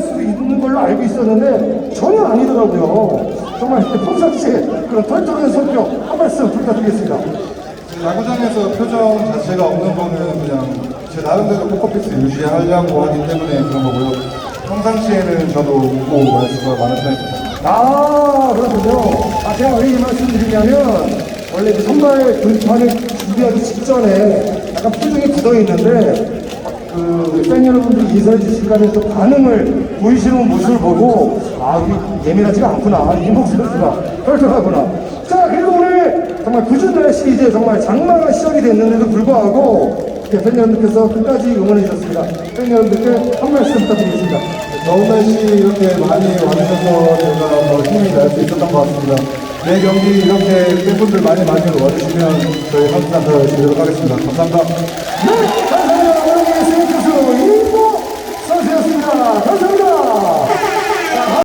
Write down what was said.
수도 있는 걸로 알고 있었는데 전혀 아니더라고요. 정말 평상시에 그런 털털한 성격 한 말씀 부탁드리겠습니다. 야구장에서 표정 자체가 없는 거는 그냥 제 나름대로 포커피스 유지하려고 하기 때문에 그런 거고요. 평상시에는 저도 웃고 말수가 많은 편입니다. 아, 그렇군요. 아, 제가 왜 이 말씀 드리냐면, 원래 그 선발 돌판을 준비하기 직전에 약간 표정이 굳어 있는데, 그, 팬 여러분들이 인사해 주시니까 또 반응을 보이시는 모습을 보고, 아, 예민하지가 않구나. 이 목소리가 털털하구나. 자, 그리고 오늘 정말 굳은 날씨 이제 정말 장마가 시작이 됐는데도 불구하고, 네, 팬 여러분들께서 끝까지 응원해 주셨습니다. 팬 여러분들께 한 말씀 부탁드리겠습니다. 더운 날씨 이렇게 많이 와주셔서 제가 더 힘이 날 수 있었던 것 같습니다. 내 경기 이렇게 팬분들 많이 많이 와주시면 저희 항상 더 열심히 하도록 하겠습니다. 감사합니다. 네, 자,